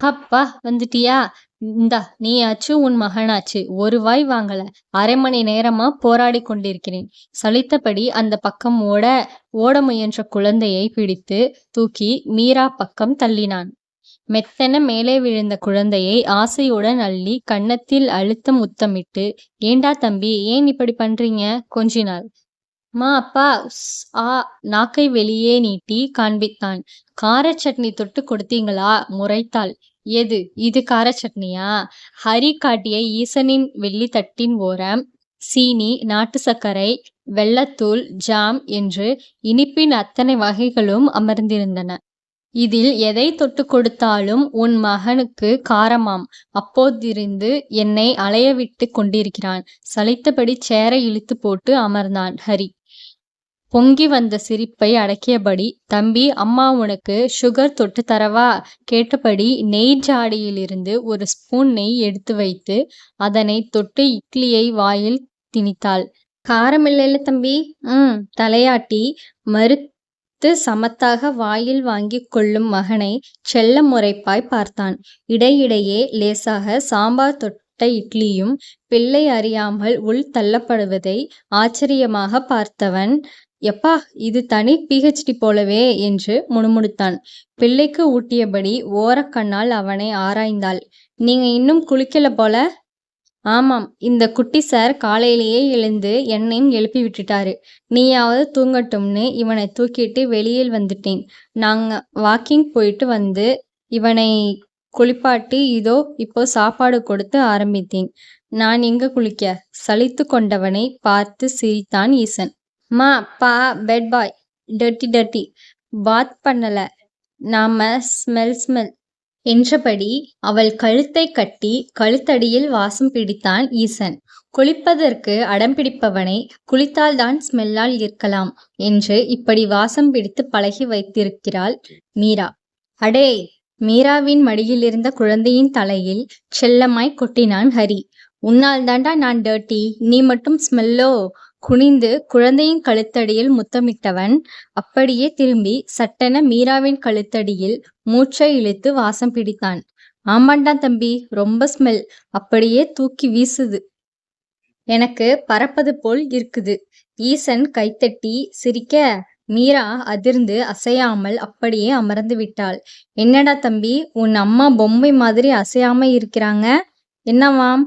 அப்பா வந்துட்டியா? இந்தா நீயாச்சு உன் மகனாச்சு. ஒரு வாய் வாங்கல. அரை மணி நேரமா போராடி கொண்டிருக்கிறேன். சலித்தபடி அந்த பக்கம் ஓட ஓட முயன்ற குழந்தையை பிடித்து தூக்கி மீரா பக்கம் தள்ளினான். மெத்தென மேலே விழுந்த குழந்தையை ஆசையுடன் அள்ளி கன்னத்தில் அழுத்தம் முத்தமிட்டு ஏண்டா தம்பி ஏன் இப்படி பண்றீங்க? கொஞ்சினாள். மா அப்பா ஆ நாக்கை வெளியே நீட்டி காண்பித்தான். கார சட்னி தொட்டு கொடுத்தீங்களா? முறைத்தாள். எது? இது கார சட்னியா? ஹரி காட்டிய ஈசனின் வெள்ளி தட்டின் ஓரம் சீனி நாட்டு சர்க்கரை வெள்ளத்தூள் ஜாம் என்று இனிப்பின் அத்தனை வகைகளும் அமர்ந்திருந்தன. இதில் எதை தொட்டு கொடுத்தாலும் உன் மகனுக்கு காரமாம். அப்போதிருந்து என்னை அலையவிட்டு கொண்டிருக்கிறான். சலித்தபடி சேரை இழுத்து போட்டு அமர்ந்தான் ஹரி. பொங்கி வந்த சிரிப்பை அடக்கியபடி தம்பி அம்மா உனக்கு சுகர் தொட்டு தரவா? கேட்டபடி நெய் ஜாடியிலிருந்து ஒரு ஸ்பூன் நெய் எடுத்து வைத்து அதனை தொட்டு இட்லியை வாயில் திணித்தாள். காரமில்லைல தம்பி. ம் தலையாட்டி மறுத்து சமத்தாக வாயில் வாங்கிக் கொள்ளும் மகனை செல்ல முறைப்பாய் பார்த்தான். இடையிடையே லேசாக சாம்பார் தொட்ட இட்லியும் பிள்ளை அறியாமல் உள் தள்ளப்படுவதை ஆச்சரியமாக பார்த்தவன் எப்பா இது தனி பிஹெச்டி போலவே என்று முணுமுணுத்தான். பிள்ளைக்கு ஊட்டியபடி ஓரக்கண்ணால் அவனை ஆராய்ந்தாள். நீங்க இன்னும் குளிக்கல போல? ஆமாம் இந்த குட்டி சார் காலையிலேயே எழுந்து என்னையும் எழுப்பி விட்டுட்டாரு. நீயாவது தூங்கட்டும்னு இவனை தூக்கிட்டு வெளியில் வந்துட்டேன். நாங்க வாக்கிங் போயிட்டு வந்து இவனை குளிப்பாட்டி இதோ இப்போ சாப்பாடு கொடுத்து ஆரம்பித்தேன். நான் எங்க குளிக்க? சலித்து கொண்டவனை பார்த்து சிரித்தான் ஈசன். மா பா bad boy dirty dirty bath பண்ணல. நாம ஸ்மெல் ஸ்மெல் என்றபடி அவள் கழுத்தை கட்டி கழுத்தடியில் வாசம் பிடித்தான் ஈசன். குளிப்பதற்கு அடம் பிடிப்பவனை குளித்தால்தான் ஸ்மெல்லால் இருக்கலாம் என்று இப்படி வாசம் பிடித்து பழகி வைத்திருக்கிறாள் மீரா. அடே மீராவின் மடியில் இருந்த குழந்தையின் தலையில் செல்லமாய் கொட்டினான் ஹரி. உன்னால் தாண்டா நான் டர்ட்டி நீ மட்டும் ஸ்மெல்லோ குனிந்து குழந்தையின் கழுத்தடியில் முத்தமிட்டவன் அப்படியே திரும்பி சட்டென மீராவின் கழுத்தடியில் மூச்சை இழுத்து வாசம் பிடித்தான். ஆமாண்டா தம்பி ரொம்ப ஸ்மெல் அப்படியே தூக்கி வீசுது. எனக்கு பறப்பது போல் இருக்குது. ஈசன் கைத்தட்டி சிரிக்க மீரா அதிர்ந்து அசையாமல் அப்படியே அமர்ந்து விட்டாள். என்னடா தம்பி உன் அம்மா பொம்மை மாதிரி அசையாம இருக்கிறாங்க. என்னவாம்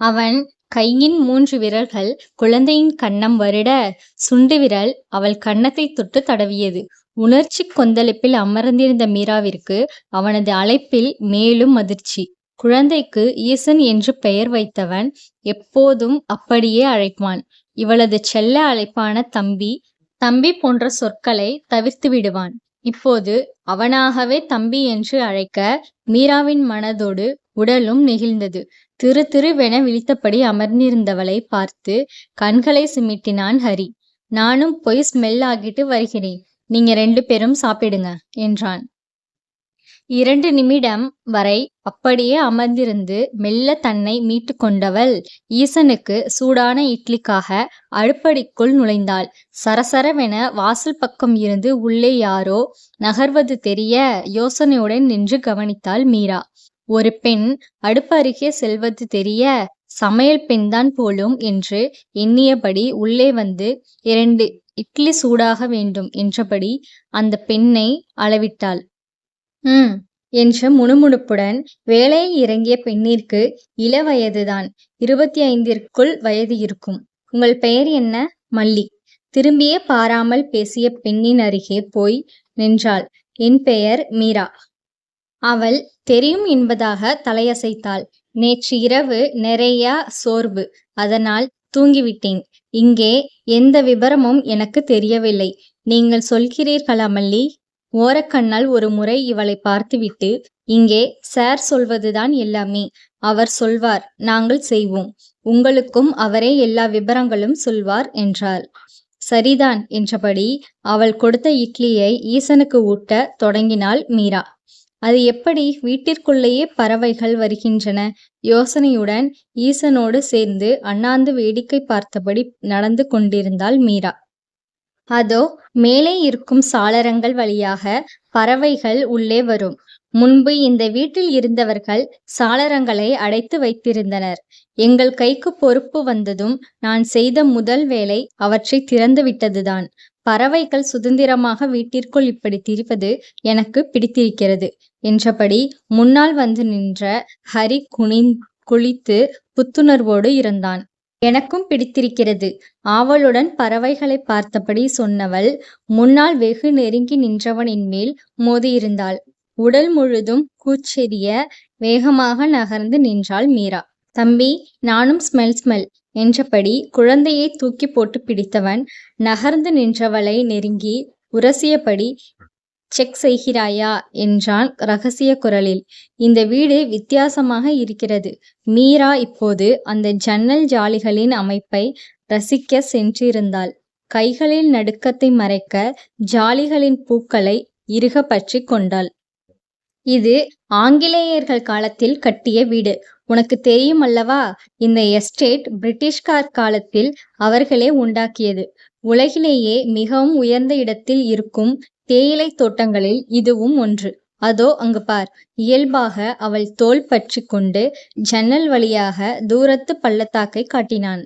அவன் கையின் மூன்று விரல்கள் குழந்தையின் கன்னம் வருட சுண்டு விரல் அவள் கன்னத்தை தொட்டு தடவியது. உணர்ச்சி கொந்தளிப்பில் அமர்ந்திருந்த மீராவிற்கு அவனது அழைப்பில் மேலும் அதிர்ச்சி. குழந்தைக்கு ஈசன் என்று பெயர் வைத்தவன் எப்போதும் அப்படியே அழைப்பான். இவளது செல்ல அழைப்பான தம்பி தம்பி போன்ற சொற்களை தவிர்த்து விடுவான். இப்போது அவனாகவே தம்பி என்று அழைக்க மீராவின் மனதோடு உடலும் நெகிழ்ந்தது. திரு திருவென விழித்தபடி அமர்ந்திருந்தவளை பார்த்து கண்களை சிமிட்டினான் ஹரி. நானும் போய் ஸ்மெல் ஆகிட்டு வருகிறேன். நீங்க ரெண்டு பேரும் சாப்பிடுங்க என்றான். இரண்டு நிமிடம் வரை அப்படியே அமர்ந்திருந்து மெல்ல தன்னை மீட்டு கொண்டவள் ஈசனுக்கு சூடான இட்லிக்காக அடுப்படிக்குள் நுழைந்தாள். சரசரவென வாசல் பக்கம் இருந்து உள்ளே யாரோ நகர்வது தெரிய யோசனையுடன் நின்று கவனித்தாள் மீரா. ஒரு பெண் அடுப்பு அருகே செல்வது தெரிய சமையல் பெண்தான் போலும் என்று எண்ணியபடி உள்ளே வந்து இரண்டு இட்லி சூடாக வேண்டும் என்றபடி அந்த பெண்ணை அளவிட்டாள். ம் என்ற முணுமுணுப்புடன் வேலையில் இறங்கிய பெண்ணிற்கு இள வயதுதான் இருபத்தி ஐந்திற்குள் வயது இருக்கும். உங்கள் பெயர் என்ன? மல்லி. திரும்பியே பாராமல் பேசிய பெண்ணின் அருகே போய் நின்றாள். என் பெயர் மீரா. அவள் தெரியும் என்பதாக தலையசைத்தாள். நேற்று இரவு நிறைய சோர்வு. அதனால் தூங்கிவிட்டேன். இங்கே எந்த விபரமும் எனக்கு தெரியவில்லை. நீங்கள் சொல்கிறீர்களா மல்லி? ஓரக்கண்ணால் ஒரு முறை இவளை பார்த்துவிட்டு இங்கே சார் சொல்வதுதான் எல்லாமே. அவர் சொல்வார் நாங்கள் செய்வோம். உங்களுக்கும் அவரே எல்லா விபரங்களும் சொல்வார் என்றாள். சரிதான் என்றபடி அவள் கொடுத்த இட்லியை ஈசனுக்கு ஊட்ட தொடங்கினாள் மீரா. அது எப்படி வீட்டிற்குள்ளேயே பறவைகள் வருகின்றன? யோசனையுடன் ஈசனோடு சேர்ந்து அண்ணாந்து வேடிக்கை பார்த்தபடி நடந்து கொண்டிருந்தாள் மீரா. அதோ மேலே இருக்கும் சாளரங்கள் வழியாக பறவைகள் உள்ளே வரும். முன்பு இந்த வீட்டில் இருந்தவர்கள் சாளரங்களை அடைத்து வைத்திருந்தனர். எங்கள் கைக்கு பொறுப்பு வந்ததும் நான் செய்த முதல் வேலை அவற்றை திறந்து விட்டதுதான் பறவைகள் சுதந்திரமாக வீட்டிற்குள் இப்படி திரிவது எனக்கு பிடித்திருக்கிறது. என்றபடி முன்னால் வந்து நின்ற ஹரி குனிந் குளித்து புத்துணர்வோடு இருந்தான். எனக்கும் பிடித்திருக்கிறது. ஆவலுடன் பறவைகளை பார்த்தபடி சொன்னவள் முன்னால் வெகு நெருங்கி நின்றவனின் மேல் மோதியிருந்தாள். உடல் முழுதும் கூச்செறிய வேகமாக நகர்ந்து நின்றாள் மீரா. தம்பி நானும் ஸ்மெல் ஸ்மெல் என்றபடி குழந்தையை தூக்கி போட்டு பிடித்தவன் நகர்ந்து நின்றவளை நெருங்கி உரசியபடி செக் செய்கிறாயா? என்றான் ரகசிய குரலில். இந்த வீடு வித்தியாசமாக இருக்கிறது. மீரா இப்போது அந்த ஜன்னல் ஜாலிகளின் அமைப்பை ரசிக்க சென்றிருந்தாள். கைகளில் நடுக்கத்தை மறைக்க ஜாலிகளின் பூக்களை இறுக பற்றி கொண்டாள். இது ஆங்கிலேயர்கள் காலத்தில் கட்டிய வீடு. உனக்கு தெரியும் அல்லவா? இந்த எஸ்டேட் பிரிட்டிஷ்கார் காலத்தில் அவர்களே உண்டாக்கியது. உலகிலேயே மிகவும் உயர்ந்த இடத்தில் இருக்கும் தேயிலை தோட்டங்களில் இதுவும் ஒன்று. அதோ அங்கு பார். இயல்பாக அவள் தோள் பற்றி கொண்டு ஜன்னல் வழியாக தூரத்து பள்ளத்தாக்கை காட்டினான்.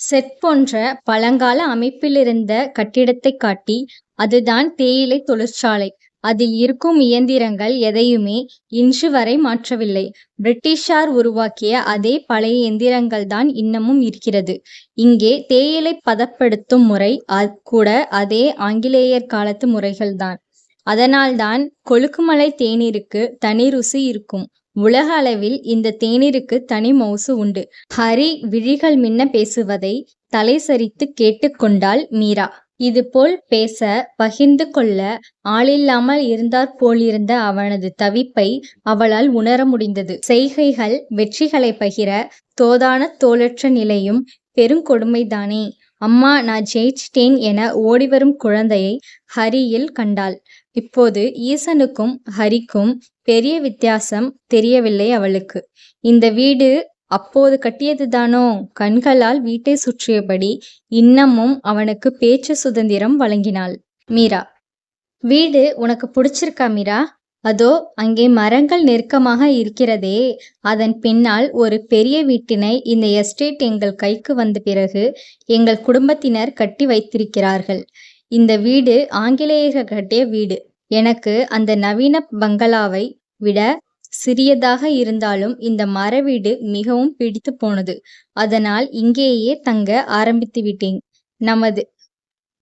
செட் போன்ற பழங்கால அமைப்பிலிருந்த கட்டிடத்தை காட்டி அதுதான் தேயிலை தொழிற்சாலை. அதில் இருக்கும் இயந்திரங்கள் எதையுமே இன்று வரை மாற்றவில்லை. பிரிட்டிஷார் உருவாக்கிய அதே பழைய இயந்திரங்கள் தான் இன்னமும் இருக்கிறது. இங்கே தேயிலை பதப்படுத்தும் முறை கூட அதே ஆங்கிலேயர் காலத்து முறைகள்தான் அதனால்தான் கொழுக்குமலை தேநீருக்கு தனி ருசி இருக்கும். உலக அளவில் இந்த தேநீருக்கு தனி மவுசு உண்டு. ஹரி விழிகள் மின்ன பேசுவதை தலை சரித்து கேட்டுக்கொண்டாள் மீரா. இதுபோல் பேச பகிர்ந்து கொள்ள ஆளில்லாமல் இருந்தாற் போலிருந்த அவனது தவிப்பை அவளால் உணர முடிந்தது. செய்கைகள் வெற்றிகளை பகிர தோதான தோளற்ற நிலையும் பெருங்கொடுமைதானே அம்மா நான் ஜெயிச்சிட்டேன் என ஓடிவரும் குழந்தையை ஹரியில் கண்டாள். இப்போது ஈசனுக்கும் ஹரிக்கும் பெரிய வித்தியாசம் தெரியவில்லை அவளுக்கு. இந்த வீடு அப்போது கட்டியதுதானோ கண்களால் வீட்டை சுற்றியபடி இன்னமும் அவனுக்கு பேச்சு சுதந்திரம் வழங்கினாள். மீரா வீடு உனக்கு பிடிச்சிருக்கா மீரா? அதோ அங்கே மரங்கள் நெருக்கமாக இருக்கிறதே. அதன் பின்னால் ஒரு பெரிய வீட்டினை இந்த எஸ்டேட் எங்கள் கைக்கு வந்த பிறகு எங்கள் குடும்பத்தினர் கட்டி வைத்திருக்கிறார்கள். இந்த வீடு ஆங்கிலேயர்கள் கட்டிய வீடு. எனக்கு அந்த நவீன பங்களாவை விட சிறியதாக இருந்தாலும் இந்த மர வீடு மிகவும் பிடித்து போனது. அதனால் இங்கேயே தங்க ஆரம்பித்து விட்டேன். நமது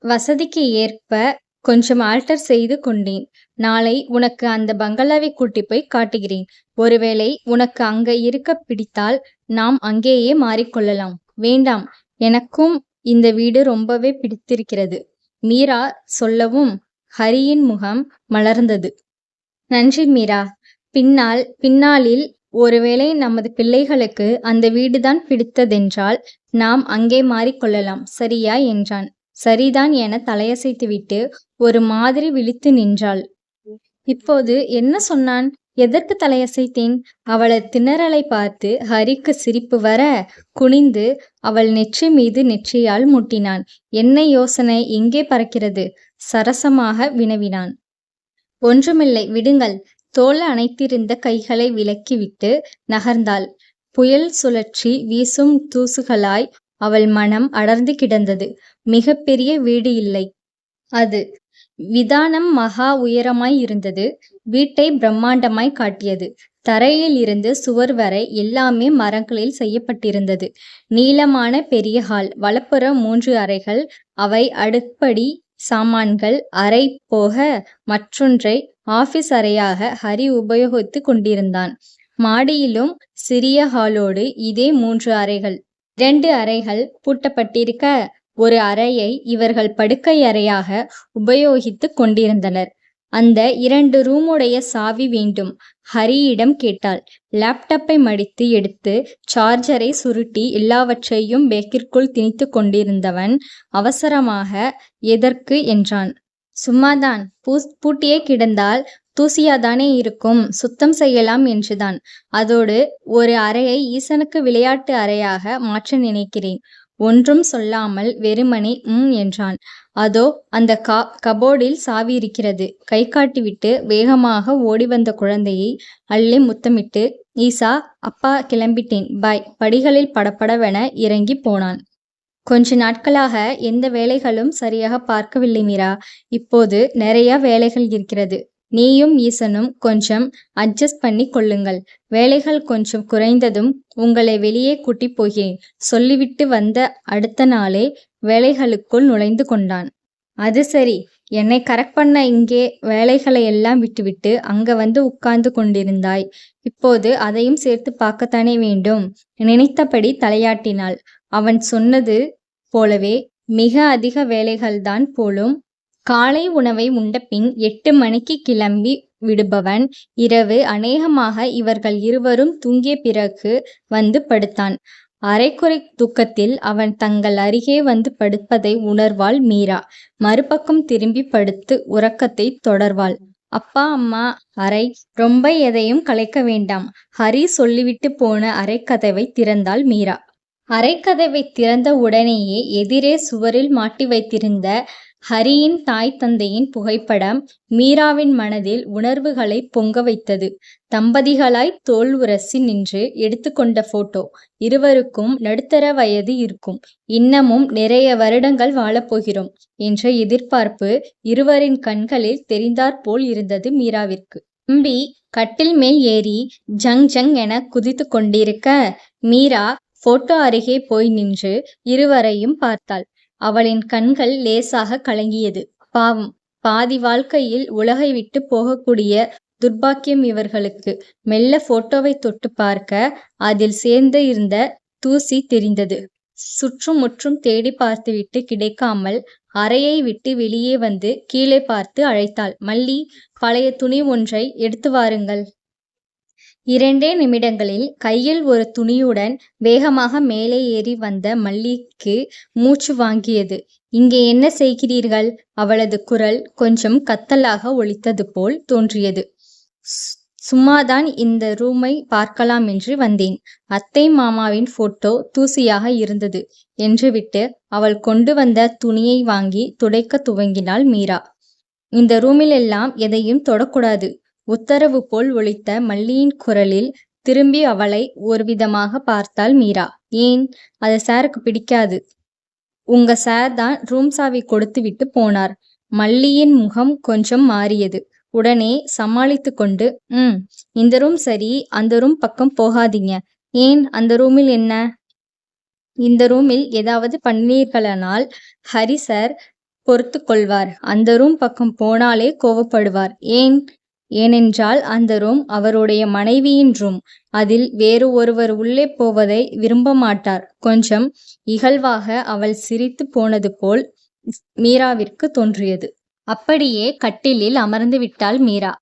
வசதிக்கு ஏற்ப கொஞ்சம் ஆல்டர் செய்து கொண்டேன். நாளை உனக்கு அந்த பங்களாவை கூட்டி போய் காட்டுகிறேன். ஒருவேளை உனக்கு அங்க இருக்க பிடித்தால் நாம் அங்கேயே மாறிக்கொள்ளலாம். வேண்டாம். எனக்கும் இந்த வீடு ரொம்பவே பிடித்திருக்கிறது. மீரா சொல்லவும் ஹரியின் முகம் மலர்ந்தது. நன்றி மீரா. பின்னால் பின்னாளில் ஒருவேளை நமது பிள்ளைகளுக்கு அந்த வீடுதான் பிடித்ததென்றால் நாம் அங்கே மாறிக்கொள்ளலாம் சரியா? என்றான். சரிதான் என தலையசைத்துவிட்டு ஒரு மாதிரி விழித்து நின்றாள். இப்போது என்ன சொன்னான்? எதற்கு தலையசைத்தேன்? அவளை திணறலை பார்த்து ஹரிக்கு சிரிப்பு வர குனிந்து அவள் நெற்றி மீது நெற்றியால் முட்டினான். என்ன யோசனை? எங்கே பறக்கிறது? சரசமாக வினவினான். ஒன்றுமில்லை விடுங்கள். தோல் அணைத்திருந்த கைகளை விலக்கிவிட்டு நகர்ந்தாள். புயல் சுழற்சி வீசும் தூசுகளாய் அவள் மனம் அடர்ந்து கிடந்தது. மிக பெரிய வீடு இல்லை. அது விதானம் மகா உயரமாய் இருந்தது. வீட்டை பிரம்மாண்டமாய் காட்டியது. தரையில் இருந்து சுவர் வரை எல்லாமே மரங்களில் செய்யப்பட்டிருந்தது. நீளமான பெரிய ஹால் வலப்புறம் மூன்று அறைகள் அவை அடுப்படி சாமான்கள் அறை போக மற்றொன்றை ஆபீஸ் அறையாக ஹரி உபயோகித்து கொண்டிருந்தான். மாடியிலும் சிறிய ஹாலோடு இதே மூன்று அறைகள். இரண்டு அறைகள் பூட்டப்பட்டிருக்க ஒரு அறையை இவர்கள் படுக்கை அறையாக உபயோகித்துக் கொண்டிருந்தனர். அந்த இரண்டு ரூமுடைய சாவி வேண்டும். ஹரியிடம் கேட்டாள். லேப்டாப்பை மடித்து எடுத்து சார்ஜரை சுருட்டி எல்லாவற்றையும் பேக்கிற்குள் திணித்து கொண்டிருந்தவன் அவசரமாக எதற்கு? என்றான். சும்மாதான். பூஸ் பூட்டியே கிடந்தால் தூசியாதானே இருக்கும். சுத்தம் செய்யலாம் என்றுதான். அதோடு ஒரு அறையை ஈசனுக்கு விளையாட்டு அறையாக மாற்ற நினைக்கிறேன். ஒன்றும் சொல்லாமல் வெறுமனே ம் என்றான். அதோ அந்த கா கபோர்டில் சாவி இருக்கிறது கை காட்டிவிட்டு வேகமாக ஓடி வந்த குழந்தையை அள்ளி முத்தமிட்டு ஈசா அப்பா கிளம்பிட்டேன். பாய். படிகளில் படப்படவென இறங்கி போனான். கொஞ்ச நாட்களாக எந்த வேலைகளும் சரியாக பார்க்கவில்லை மீரா. இப்போது நிறைய வேலைகள் இருக்கிறது. நீயும் ஈசனும் கொஞ்சம் அட்ஜஸ்ட் பண்ணி கொள்ளுங்கள். வேலைகள் கொஞ்சம் குறைந்ததும் உங்களை வெளியே கூட்டி போகிறேன். சொல்லிவிட்டு வந்த அடுத்த நாளே வேலைகளுக்குள் நுழைந்து கொண்டான். அது சரி. என்னை கரெக்ட் பண்ண இங்கே வேலைகளை எல்லாம் விட்டுவிட்டு அங்க வந்து உட்கார்ந்து கொண்டிருந்தாய். இப்போது அதையும் சேர்த்து பார்க்கத்தானே வேண்டும். நினைத்தபடி தலையாட்டினாள். அவன் சொன்னது போலவே மிக அதிக வேலைகள்தான் போலும் காலை உணவை உண்டபின் எட்டு மணிக்கு கிளம்பி விடுபவன். இரவு அநேகமாக இவர்கள் இருவரும் தூங்கிய பிறகு வந்து படுத்தான். அரைக்குறை தூக்கத்தில் அவன் தங்கள் அருகே வந்து படுப்பதை உணர்வாள் மீரா. மறுபக்கம் திரும்பி படுத்து உறக்கத்தை தொடர்வாள். அப்பா அம்மா அறை ரொம்ப எதையும் கலைக்க வேண்டாம். ஹரி சொல்லிவிட்டு போன அரைக்கதவை திறந்தாள் மீரா. அரைக்கதவை திறந்த உடனேயே எதிரே சுவரில் மாட்டி வைத்திருந்த ஹரியின் தாய் தந்தையின் புகைப்படம் மீராவின் மனதில் உணர்வுகளை பொங்க வைத்தது. தம்பதிகளாய் தோல் உரசி நின்று எடுத்துக்கொண்ட போட்டோ. இருவருக்கும் நடுத்தர வயது இருக்கும். இன்னமும் நிறைய வருடங்கள் வாழப்போகிறோம் என்ற எதிர்பார்ப்பு இருவரின் கண்களில் தெரிந்தாற்போல் இருந்தது மீராவிற்கு. தம்பி கட்டில் மேல் ஏறி ஜங் ஜங் என குதித்து கொண்டிருக்க மீரா போட்டோ அருகே போய் நின்று இருவரையும் பார்த்தாள். அவளின் கண்கள் லேசாக கலங்கியது. பாவம் பாதி வாழ்க்கையில் உலகை விட்டு போகக்கூடிய துர்பாக்கியம் இவர்களுக்கு. மெல்ல போட்டோவை தொட்டு பார்க்க அதில் சேர்ந்து இருந்த தூசி தெரிந்தது. சுற்றும் முற்றும் தேடி பார்த்துவிட்டு கிடைக்காமல் அறையை விட்டு வெளியே வந்து கீழே பார்த்து அழைத்தாள். மல்லி பழைய துணி ஒன்றை எடுத்து வாருங்கள். இரண்டே நிமிடங்களில் கையில் ஒரு துணியுடன் வேகமாக மேலே ஏறி வந்த மல்லிக்கு மூச்சு வாங்கியது. இங்கே என்ன செய்கிறீர்கள்? அவளது குரல் கொஞ்சம் கத்தலாக ஒலித்தது போல் தோன்றியது. சும்மாதான் இந்த ரூமை பார்க்கலாம் என்று வந்தேன். அத்தை மாமாவின் போட்டோ தூசியாக இருந்தது என்று விட்டு அவள் கொண்டு வந்த துணியை வாங்கி துடைக்க துவங்கினாள் மீரா. இந்த ரூமிலெல்லாம் எதையும் தொடக்கூடாது. உத்தரவு போல் ஒழித்த மல்லியின் குரலில் திரும்பி அவளை ஒரு விதமாக பார்த்தாள் மீரா. ஏன்? அது சாருக்கு பிடிக்காது. உங்க சார் தான் ரூம் சாவி கொடுத்து விட்டு போனார். மல்லியின் முகம் கொஞ்சம் மாறியது. உடனே சமாளித்து கொண்டு ம் இந்த ரூம் சரி அந்த ரூம் பக்கம் போகாதீங்க. ஏன்? அந்த ரூமில் என்ன? இந்த ரூமில் ஏதாவது பண்ணீர்களானால் ஹரி சார் பொறுத்து கொள்வார். அந்த ரூம் பக்கம் போனாலே கோவப்படுவார். ஏன்? ஏனென்றால் அந்த ரூம் அவருடைய மனைவியின் ரூம் அதில் வேறு ஒருவர் உள்ளே போவதை விரும்ப மாட்டார். கொஞ்சம் இகழ்வாக அவள் சிரித்து போனது போல் மீராவிற்கு தோன்றியது. அப்படியே கட்டிலில் அமர்ந்து விட்டாள் மீரா.